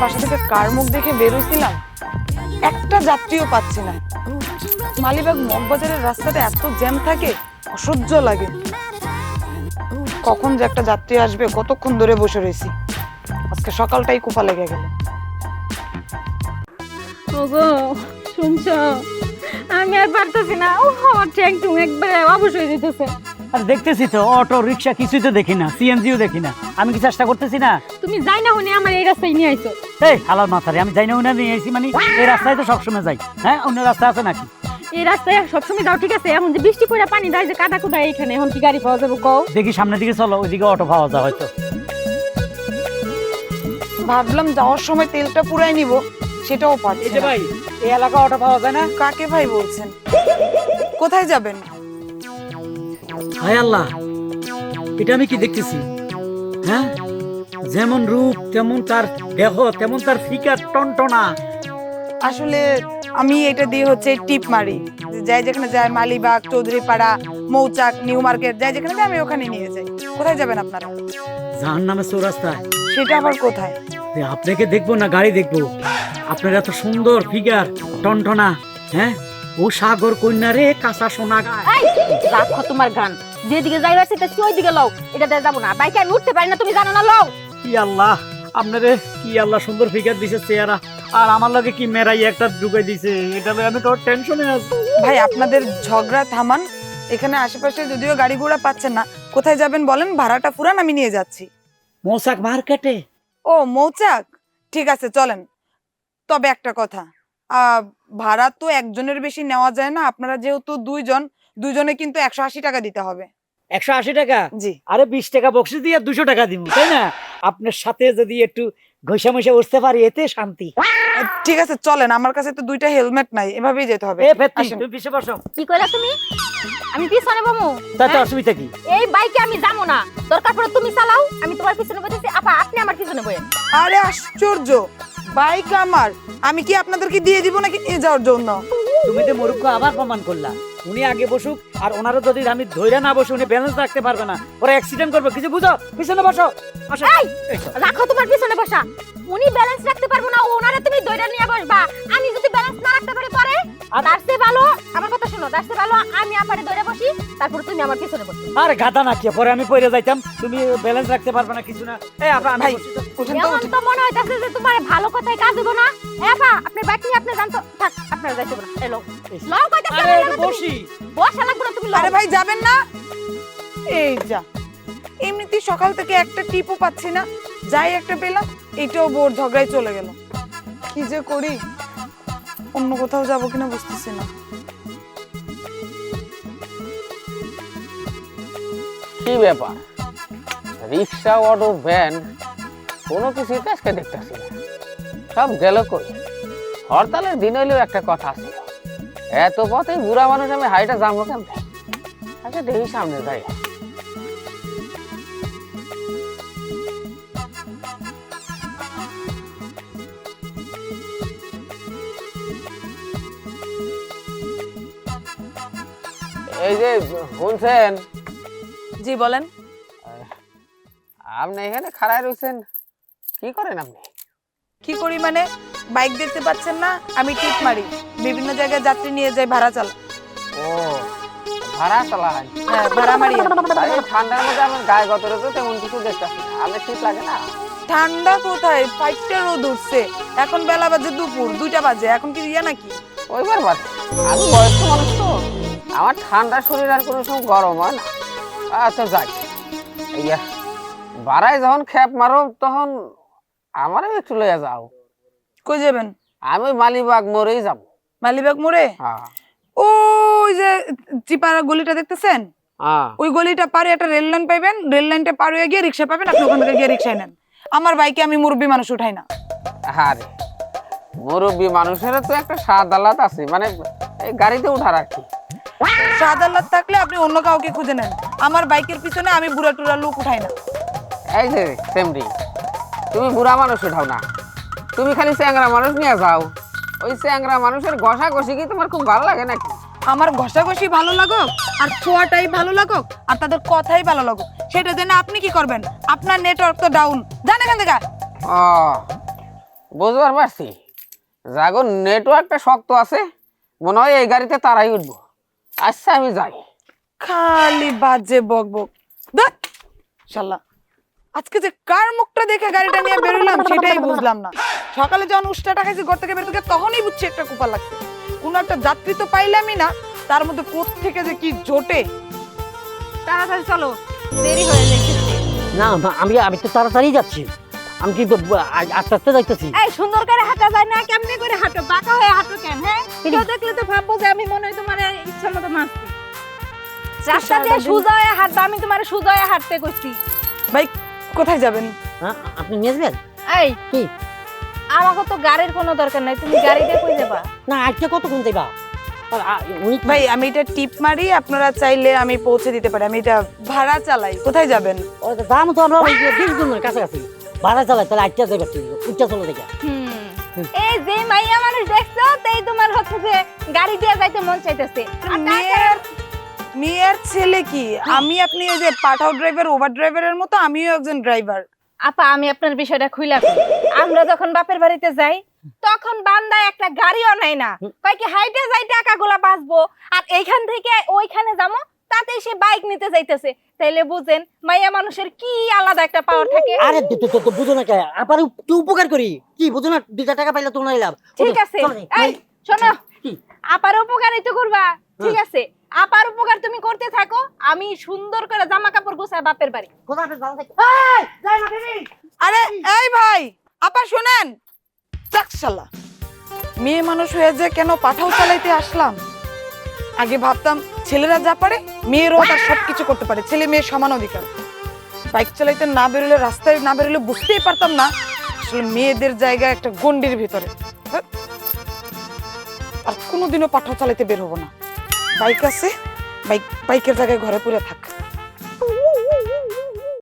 বাসা থেকে কার মুখ দেখে বেরোইছিলাম? একটা যাত্রীও পাচ্ছি না। মালিবাগ মগবাজারের রাস্তাটা এত জ্যাম থাকে, অসহ্য লাগে। কখন যে একটা যাত্রী আসবে, কতক্ষণ ধরে বসে রয়েছি। আজকে সকালটাই কোপা লেগে গেল। ওগো, শুনছো? আমি আর পারতেছি না। ও আমার ট্যাং টুং একবারে অবশ্যই দিতেছে আর দেখতেছি তো অটো রিক্সা কিছুই তো দেখি না সিএনজিও দেখি না। আমি কি চেষ্টা করতেছি না? তুমি যাই না হুনে আমার এই রাস্তায় নিয়ে আইছো। এই হালার মাথারে আমি যাই না উনি নিয়ে এসেছি মানে এই রাস্তায় তো সবসময় যাই। হ্যাঁ অন্য রাস্তা আছে নাকি? এই রাস্তায় সবসময় যাও ঠিক আছে? এখন যে বৃষ্টি পড়ে পানি দেয় যে কাদা কুদা এখানে এখন কি গাড়ি পাওয়া যাবে কও? দেখি সামনের দিকে চলো ওইদিকে অটো পাওয়া যায় হয়তো। ভাবলাম যাওয়ার সময় তেলটা পুরাই নিব সেটাও পাচ্ছি এই যে ভাই এই এলাকা অটো পাওয়া যায় না? কাকে ভাই বলছেন? কোথায় যাবেন? হায় আল্লাহ এটা আমি কি দেখতেছি? হ্যাঁ? যেমন রূপ তেমন তার দেহ তেমন তার ফিকার টনটনা। আসলে আমি এটা দিয়ে হচ্ছে টিপ মারি। যাই যেখানে যায় মালিবাগ চৌধুরীপাড়া মৌচাক নিউ মার্কেট যাই যেখানে যাই আমি ওখানে নিয়ে যাই। কোথায় যাবেন আপনারা? যার নামে চৌরাস্তায়। সেটা আবার কোথায়? আপনাকে দেখব না গাড়ি দেখব। আপনার এত সুন্দর ফিগার টনটনা হ্যাঁ? ও সাগর কন্যা রে কাঁচা সোনা গায় রাখো তোমার গান। যেদিকে যাইবার সেটা ওই দিকে লও। এটা দিয়ে যাব না। বাইকে আমি উঠতে পারি না তুমি জানো না লও। কি আল্লাহ আপনারে কি আল্লাহ সুন্দর ফিগার দিছে চেহারা। আর আমার লগে কি মেরাই একটা ঢুকে দিছে? এটা লগে আমি তো টেনশনে আছি। ভাই আপনাদের ঝগড়া থামান এখানে আশেপাশে যদিও গাড়ি ঘোড়া পাচ্ছেন না কোথায় যাবেন বলেন? ভাড়াটা ফুরান আমি নিয়ে যাচ্ছি। মৌসাক মার্কেটে? ও মৌচাক? ঠিক আছে চলেন। তবে একটা কথা আহ, ভাড়া তো একজনের বেশি নেওয়া যায় না। আপনারা যেহেতু দুইজন দুইজনে কিন্তু একশো আশি টাকা দিতে হবে। একশো আশি টাকা? জি। আরে বিশ টাকা বক্সি দিয়ে দুশো টাকা দিব তাই না? আপনার সাথে যদি একটু ঘষা মশা উঠতে পারি এতে শান্তি। ঠিক আছে চলেন আমার কাছে তো দুইটা হেলমেট নাই এভাবেই যেতে হবে। এ ফেত্তি তুমি পিছে বসো। কি কইলা তুমি? আমি পিছনে বমু। তাতে হ্যাঁ? অসুবিধা কি? এই বাইকে আমি যাব না। দরকার পড়ে তুমি চালাও আমি তোমার পিছনে বসেছি। আপা আপনি আমার পিছনে বসেন। আরে আশ্চর্য! বাইক আমার আমি কি আপনাদেরকে দিয়ে দিব নাকি নিয়ে যাওয়ার জন্য? তুমি তো মরুক্ষ আবার প্রমাণ করলা। উনি আগে বসুক আর ওনারও যদি আমি ধৈর্য না বসে উনি ব্যালেন্স রাখতে পারবে না। ওরা অ্যাক্সিডেন্ট করবে। কিছু বুঝো? পিছনে বসো। রাখো তোমার পিছনে বসা। উনি ব্যালেন্স রাখতে পারব না ওনারে তুমি দইটা নিয়ে বসবা। আমি যদি ব্যালেন্স না রাখতে পারি পরে? আর- তার চেয়ে ভালো আমার কথা শোনো তার চেয়ে ভালো আমি আমারে দইটা বসি তারপর তুমি আমার পিছনে বসো। আরে গাদা না কি পরে আমি পড়ে যাইতাম। তুমি ব্যালেন্স রাখতে পারবে না কিছু না। এই আপা আমি ভাই এমন তো মনে হইতাছে যে তোমার ভালো কথাই কাজ দিব না। এ আপা আপনি বাকি আপনি জানতো থাক আপনার যাইতে হবে না এলো লও কইতাছে বসি। বসা লাগবে না তুমি আরে ভাই যাবেন না? এই যা। এমনিতেই সকাল থেকে একটা টিপও পাচ্ছি না। যাই একটা পেলাম এটাও বোর ঝগড়ায় চলে গেল। কি যে করি? অন্য কোথাও যাব কিনা বুঝতেছি না। কি ব্যাপার? রিক্সা অটো ভ্যান কোনো কিছুই তো আজকে দেখতেছি না। সব গেল কই? হরতালের দিন হইলেও একটা কথা ছিল এত পথে বুড়া মানুষ আমি হাইটা যাব কেমন? আচ্ছা দেখি সামনে যাই। এই যে শুনছেন? জি বলেন। আপনি এখানে খাড়ায় রয়েছেন কি করেন আপনি? কি করি মানে? বাইক দেখতে পাচ্ছেন না আমি টিপ মারি। বিভিন্ন জায়গায় যাত্রী নিয়ে যায় ভাড়া চাল। ও ভাড়া চালান হ্যাঁ ভাড়া মারি আর ঠান্ডার মধ্যে আমার গায়ে গতরে তো তেমন কিছু দেখতেছি না। শীত লাগে না? ঠান্ডা কোথায়? ফাইটটা রোদ উঠছে। এখন বেলা বাজে দুপুর দুইটা বাজে। এখন কি ইয়া নাকি? ওইবার বাদে আমি বয়স্ক মানুষ তো। আমার ঠান্ডা শরীর আর কোনো সময় গরম হয় না। আচ্ছা যাই। ইয়া বাড়ায় যখন খ্যাপ মারো তখন আমারও একটু লইয়া যাও। কই যাবেন? আমি মালিবাগ মরেই যাব। মালিবাগ মোড়ে? হ্যাঁ। ওই যে চিপারা গলিটা দেখতেছেন? হ্যাঁ। ওই গলিটা পারে একটা রেল লাইন পাইবেন রেল লাইনটা পার হয়ে গিয়ে রিক্সা পাবেন আপনি ওখান থেকে গিয়ে রিক্সায় নেন। আমার বাইকে আমি মুরব্বী মানুষ উঠাই না। আরে মুরব্বী মানুষের তো একটা স্বাদ আলাদ আছে মানে এই গাড়িতে উঠার আর কি। সাদাল্লাত থাকলে আপনি অন্য কাউকে খুঁজে নেন। আমার বাইকের পিছনে আমি বুড়া টুরা লোক উঠাই না। এই যে সেমরি তুমি বুড়া মানুষ উঠাও না। তুমি খালি চ্যাংরা মানুষ নিয়ে যাও। ওই চ্যাংরা মানুষের ঘষা ঘষি কি তোমার খুব ভালো লাগে নাকি? আমার ঘষাঘষি ভালো লাগুক আর ছোঁয়াটাই ভালো লাগুক আর তাদের কথাই ভালো লাগুক আপনি কি করবেন? আপনার নেটওয়ার্ক তো ডাউন জান এখান থেকে। ও বুঝবার পারছি। জাগর নেটওয়ার্কটা শক্ত আছে মনে হয় এই গাড়িতে তারাই উঠবো। আচ্ছা আমি যাই। খালি বাজে বক বক দেখ শালা আজকে যে কার মুখটা দেখে গাড়িটা নিয়ে বেরোলাম সেটাই বুঝলাম না। সকালে যখন উষ্টাটা খাইছি ঘর থেকে বের থেকে তখনই বুঝছি একটা কুপা লাগছে। কোনো একটা যাত্রী তো পাইলামই না তার মধ্যে থেকে যে কি জোটে। তাড়াতাড়ি চলো দেরি হয়ে যাচ্ছে। না আমি আমি তো তাড়াতাড়ি যাচ্ছি। আমি কি ব- ব- আস্তে আস্তে যাইতেছি। এই সুন্দর করে হাঁটা যায় না কেমনে করে হাঁটো? বাঁকা হয়ে হাঁটো কেন হ্যাঁ? কেউ দেখলে তো ভাববো যে আমি মনে হয় তোমার ইচ্ছা মতো মারছি। রাস্তা দিয়ে সুজা হয়ে হাঁটবা আমি তোমার সুজা হয়ে হাঁটতে করছি। ভাই কোথায় যাবেন? হ্যাঁ আপনি নিয়ে যাবেন? এই কি? আমাকে তো গাড়ির কোনো দরকার নাই তুমি গাড়ি দিয়ে কই যাবা? না আজকে কতক্ষণ যাইবা? আর ভাই আমি এটা টিপ মারি আপনারা চাইলে আমি পৌঁছে দিতে পারি। আমি এটা ভাড়া চালাই কোথায় যাবেন? দাম তো আমরা ওই বিশ গুণের কাছাকাছি। ভাড়া চালাই তাহলে আজকে যাইবা ঠিক উচ্চা চলে দেখা। এই যে মাইয়া মানুষ দেখছ তাই তোমার হচ্ছে যে গাড়ি দিয়ে যাইতে মন চাইতেছে। মেয়ের মেয়ের ছেলে কি? আমি আপনি ওই যে পাঠাও ড্রাইভার ওভার ড্রাইভারের মতো আমিও একজন ড্রাইভার আপা আমি আপনার বিষয়টা খুইলা। আমরা যখন বাপের বাড়িতে যাই তখন বান্দায় একটা গাড়িও নাই না। কয় কি হাইটে যাই টাকাগুলা বাঁচবো। আর এইখান থেকে ওইখানে যাব তাতে সে বাইক নিতে যাইতেছে। তাইলে বুঝেন মাইয়া মানুষের কি আলাদা একটা পাওয়ার থাকে? আরে বুঝো না কে? আবার তুই উপকার করি। কি বুঝো না দুইটা টাকা পাইলে তোমার লাভ। ঠিক আছে। এই শোনো আপার উপকারই তো করবা। ঠিক আছে আপার উপকার তুমি করতে থাকো আমি সুন্দর করে জামা কাপড় গুছাই বাপের বাড়ি? কোথায় ভালো থাকে আরে এই ভাই। আপা, শোনেন। চাকশালা মেয়ে মানুষ হয়ে যে কেন পাঠাও চালাইতে আসলাম? আগে ভাবতাম ছেলেরা যা পারে, মেয়েরাও তার সবকিছু করতে পারে। ছেলে মেয়ে সমান অধিকার। বাইক চালাইতে না বেরোলে, রাস্তায় না বেরোলে বুঝতেই পারতাম না আসলে মেয়েদের জায়গা একটা গন্ডির ভিতরে। হ্যাঁ? আর কোনোদিনও পাঠাও চালাইতে বের হব না। বাইক আছে, বাইক বাইকের জায়গায় ঘরে পড়ে থাক।